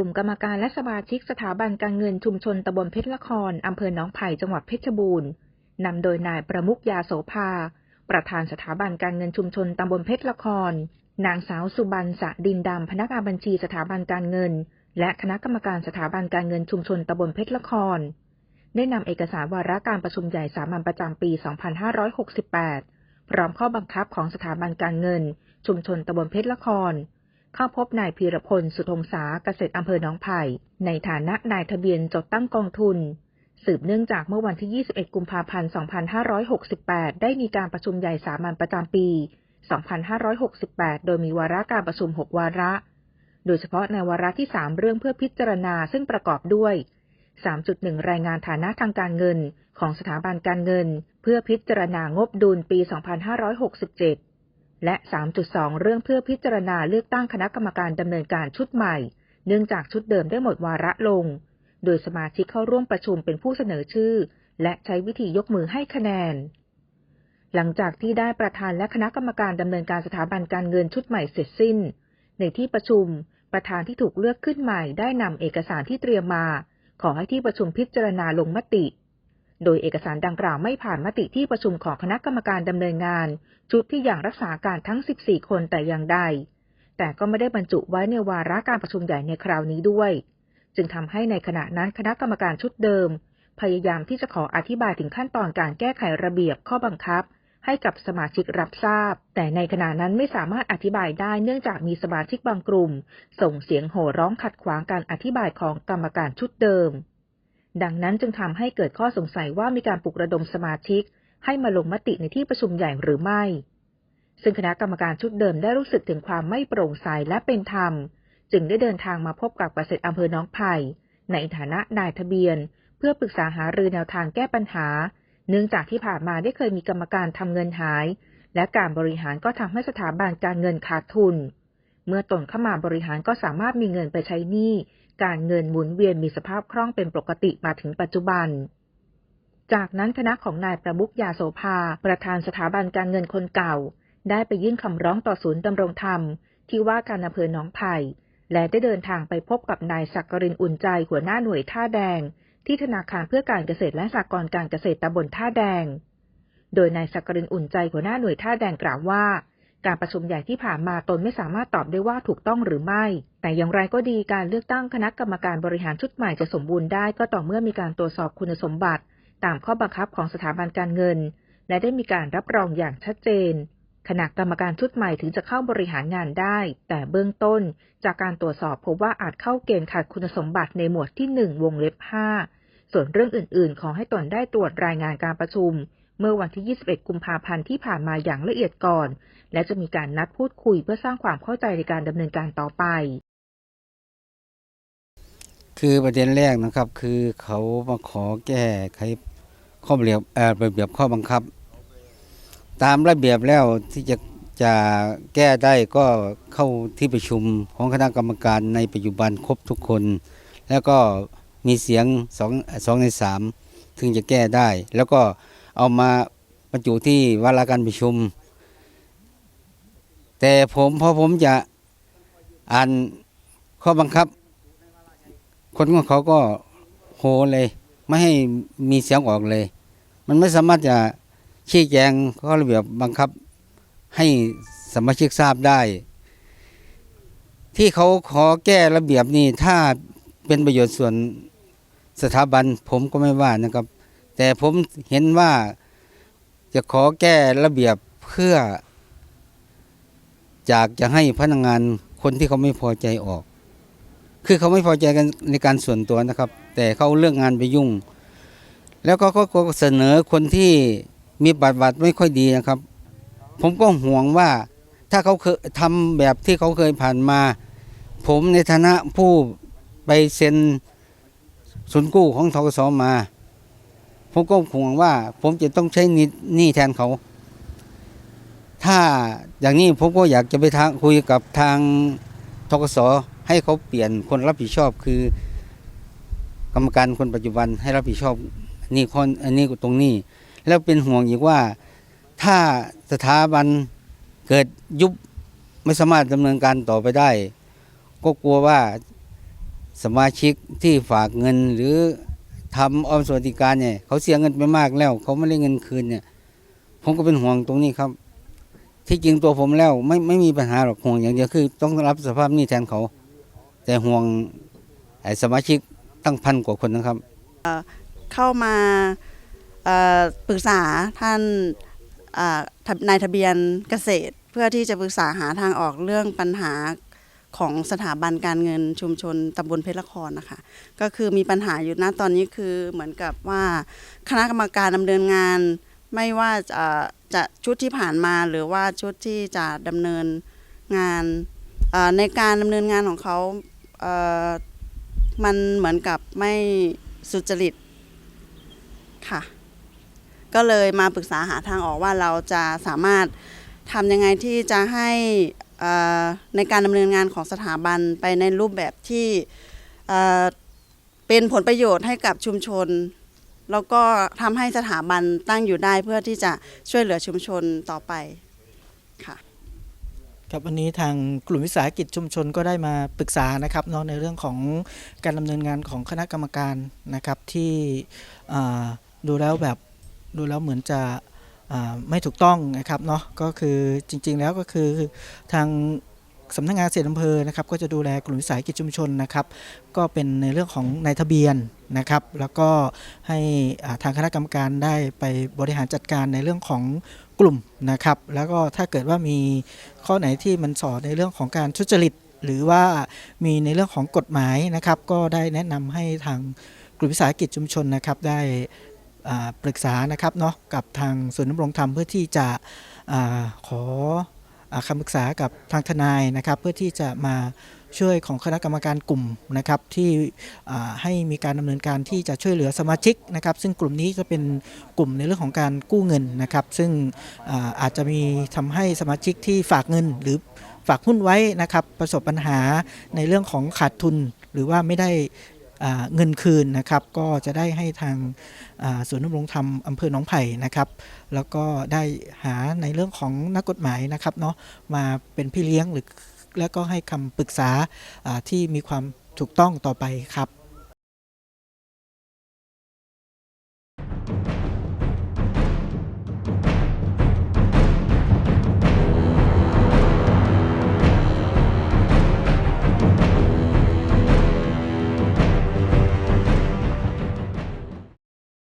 ลุ่มกรรมการและสมาชิกสถาบันการเงินชุมชนตำบลเพชรละครอำเภอหนองไผ่จังหวัดเพชรบูรณ์นำโดยนายประมุขยาโสภา ประธานสถาบันการเงินชุมชนตำบลเพชรละคร นางสาวสุบรรณสะดินดำพนักงานบัญชีสถาบันการเงิน และคณะกรรมการสถาบันการเงินชุมชนตำบลเพชรละคร ได้นำเอกสารวาระการประชุมใหญ่สามัญประจำปี 2568 พร้อมข้อบังคับของสถาบันการเงิน ชุมชนตำบลเพชรละคร เข้าพบนายพีรพลสุธงษาเกษตรอำเภอหนองไผ่ในฐานะนายทะเบียนจดตั้งกองทุน สืบเนื่องจากเมื่อวันที่ 21 กุมภาพันธ์ 2568 ได้มีการประชุมใหญ่สามัญประจำปี 2568 โดยมีวาระการประชุม 6 วาระ โดยเฉพาะในวาระที่ 3 เรื่องเพื่อพิจารณาซึ่งประกอบด้วย 3.1 รายงานฐานะทางการเงินของสถาบันการเงิน เพื่อพิจารณางบดุลปี 2567 และ 3.2 เรื่องเพื่อพิจารณาเลือกตั้งคณะกรรมการดำเนินการชุดใหม่ เนื่องจากชุดเดิมได้หมดวาระลง โดยสมาชิกเข้าร่วมประชุมเป็นผู้เสนอชื่อ และใช้วิธียกมือให้คะแนน หลังจากที่ได้ประธานและคณะกรรมการดำเนินการสถาบันการเงินชุดใหม่เสร็จสิ้น ในที่ประชุม ประธานที่ถูกเลือกขึ้นใหม่ได้นำเอกสารที่เตรียมมา ขอให้ที่ประชุมพิจารณาลงมติ โดยเอกสารดังกล่าวไม่ผ่านมติที่ประชุมของคณะกรรมการดำเนินงาน ชุดที่อย่างรักษาการทั้ง 14 คนแต่อย่างใด แต่ก็ไม่ได้บรรจุไว้ในวาระการประชุมใหญ่ในคราวนี้ด้วย จึงทำให้ในขณะนั้นคณะกรรมการชุดเดิม พยายามที่จะขออธิบายถึงขั้นตอนการแก้ไขระเบียบข้อบังคับ ให้กับสมาชิกรับทราบ แต่ในขณะนั้นไม่สามารถอธิบายได้เนื่องจากมีสมาชิกบางกลุ่ม ส่งเสียงโห่ร้องขัดขวางการอธิบายของกรรมการชุดเดิม ดังนั้นจึงทำให้เกิดข้อสงสัยว่ามีการปลุกระดมสมาชิก ให้มาลงมติในที่ประชุมใหญ่หรือไม่ ซึ่งคณะกรรมการชุดเดิมได้รู้สึกถึงความไม่โปร่งใสและเป็นธรรม จึงได้เดินทางมาพบกับประเกษตรอำเภอหน้องไผ่ในฐานะนายทะเบียน เพื่อปรึกษาหารือแนวทางแก้ปัญหา เนื่องจากที่ผ่านมาได้เคยมีกรรมการทำเงินหาย และการบริหารก็ทำให้สถาบันการเงินขาดทุน เมื่อตนเข้ามาบริหารก็สามารถมีเงินไปใช้หนี้ การเงินหมุนเวียนมีสภาพคล่องเป็นปกติมาถึงปัจจุบัน จากนั้นคณะของนายประมุขยาโสภา ประธานสถาบันการเงินคนเก่า ได้ไปยื่นคำร้องต่อศูนย์ดำรงธรรม ที่ว่าการอำเภอหนองไผ่และได้เดินทางไปพบกับนายสักกรินอุ่นใจหัวหน้าหน่วยท่าแดง ที่ธนาคารเพื่อการเกษตรและสหกรณ์การเกษตรตำบลท่าแดง โดยนายสักกรินอุ่นใจหัวหน้าหน่วยท่าแดงกล่าวว่า การประชุมใหญ่ที่ผ่านมาตนไม่สามารถตอบได้ว่าถูกต้องหรือไม่ แต่อย่างไรก็ดีการเลือกตั้งคณะกรรมการบริหารชุดใหม่จะสมบูรณ์ได้ก็ต่อเมื่อมีการตรวจสอบคุณสมบัติ ตามข้อบังคับของสถาบันการเงิน และได้มีการรับรองอย่างชัดเจนคณะกรรมการชุดใหม่ถึงจะเข้าบริหารงานได้ แต่เบื้องต้น จากการตรวจสอบพบว่าอาจเข้าเกณฑ์ขาดคุณสมบัติในหมวดที่ 1 วงเล็บ 5 ส่วนเรื่องอื่น ๆ ขอให้ตนได้ตรวจรายงานการประชุม เมื่อวันที่ 21 กุมภาพันธ์ที่ผ่านมาอย่างละเอียดก่อน และจะมีการนัดพูดคุยเพื่อสร้างความเข้าใจในการดำเนินการต่อไป คือประเด็นแรกนะครับ คือเขามาขอแก้ไขข้อระเบียบเอ่อระเบียบข้อบังคับ ตามระเบียบแล้วที่จะจะแก้ได้ก็เข้าที่ประชุมของคณะกรรมการในปัจจุบันครบทุกคน แล้วก็มีเสียงสองสองในสามถึงจะแก้ได้ แล้วก็ เอามาบรรจุที่วาระการประชุม แต่ผมพอผมจะอ่านข้อบังคับ คนของเขาก็โหเลย ไม่ให้มีเสียงออกเลย มันไม่สามารถจะชี้แจงข้อระเบียบบังคับให้สมาชิกทราบได้ ที่เขาขอแก้ระเบียบนี่ถ้าเป็นประโยชน์ส่วนสถาบันผมก็ไม่ว่านะครับ แต่ผมเห็นว่าจะขอแก้ระเบียบเพื่อจากจะให้พนักงานคนที่เขาไม่พอใจออก คือเขาไม่พอใจกันในการส่วนตัวนะครับ แต่เขาเรื่องงานไปยุ่ง แล้วก็เขาก็เสนอคนที่มีบัตรบัตรไม่ค่อยดีนะครับ ผมก็ห่วงว่าถ้าเขาเคยทำแบบที่เขาเคยผ่านมา ผมในฐานะผู้ไปเซ็นสุนกู้ของทกสมา ผมก็ห่วงว่า ผมจะต้องใช้หนี้หนี้แทนเขา ถ้าอย่างนี้ผมก็อยากจะไปทางคุยกับทางทกสให้เขาเปลี่ยนคนรับผิดชอบคือ กรรมการคนปัจจุบันให้รับผิดชอบนี่คนอันนี้ตรงนี้ แล้วเป็นห่วงอีกว่าถ้าสถาบันเกิดยุบไม่สามารถดำเนินการต่อไปได้ ก็กลัวว่าสมาชิกที่ฝากเงินหรือ ทำออมสวัสดิการเนี่ยเขาเสียเงินไปมากแล้ว เขาไม่ได้เงินคืนเนี่ย ผมก็เป็นห่วงตรงนี้ครับ ที่จริงตัวผมแล้ว ไม่ไม่มีปัญหาหรอกห่วงอย่างเดียวคือ ต้องรับสภาพหนี้แทนเขา แต่ห่วงไอสมาชิกตั้งพันกว่าคนนะครับ เข้ามาปรึกษาท่านนายทะเบียนเกษตร เพื่อที่จะปรึกษาหาทางออกเรื่องปัญหา ของสถาบันการเงินชุมชนตำบลเพชรละครนะคะ ก็คือมีปัญหาอยู่นะตอนนี้คือเหมือนกับว่าคณะกรรมการดำเนินงาน ไม่ว่าจะจะชุดที่ผ่านมาหรือว่าชุดที่จะดำเนินงานในการดำเนินงานของเขาเออมันเหมือนกับไม่สุจริตค่ะ ก็เลยมาปรึกษาหาทางออกว่าเราจะสามารถทำยังไงที่จะให้ ในการดำเนินงานของสถาบันไปในรูปแบบที่เป็นผลประโยชน์ให้กับชุมชน แล้วก็ทำให้สถาบันตั้งอยู่ได้เพื่อที่จะช่วยเหลือชุมชนต่อไปค่ะครับวันนี้ทางกลุ่มวิสาหกิจชุมชนก็ได้มาปรึกษานะครับเนาะในเรื่องของการดำเนินงานของคณะกรรมการนะครับที่ดูแล้วแบบดูแล้วเหมือนจะ ไม่ถูกต้องนะครับเนาะก็คือจริง ๆ แล้วก็คือทางสำนักงานเขตอำเภอนะครับก็จะดูแลกลุ่มวิสาหกิจชุมชนนะครับ ก็เป็นในเรื่องของนายทะเบียนนะครับ แล้วก็ให้ทางคณะกรรมการได้ไปบริหารจัดการในเรื่องของกลุ่มนะครับ แล้วก็ถ้าเกิดว่ามีข้อไหนที่มันสอนในเรื่องของการทุจริต หรือว่ามีในเรื่องของกฎหมายนะครับ ก็ได้แนะนำให้ทางกลุ่มวิสาหกิจชุมชนนะครับได้ ปรึกษานะครับเนาะกับทางศูนย์ดำรงธรรมเพื่อที่จะอขออคำปรึกษากับทางทนายนะครับ เพื่อที่จะมาช่วยของคณะกรรมการกลุ่มนะครับที่ให้มีการดำเนินการที่จะช่วยเหลือสมาชิกนะครับ ซึ่งกลุ่มนี้จะเป็นกลุ่มในเรื่องของการกู้เงินนะครับ ซึ่งอาอาจจะมีทำให้สมาชิกที่ฝากเงิน หรือฝากหุ้นไว้นะครับ ประสบปัญหาในเรื่องของขาดทุน หรือว่าไม่ได้ เงินคืนนะครับก็จะได้ให้ทางอ่าศูนย์ดำรงธรรมอำเภอหนองไผ่นะครับ แล้วก็ได้หาในเรื่องของนักกฎหมายนะครับเนาะมาเป็นพี่เลี้ยงหรือแล้วก็ให้คำปรึกษาที่มีความถูกต้องต่อไปครับ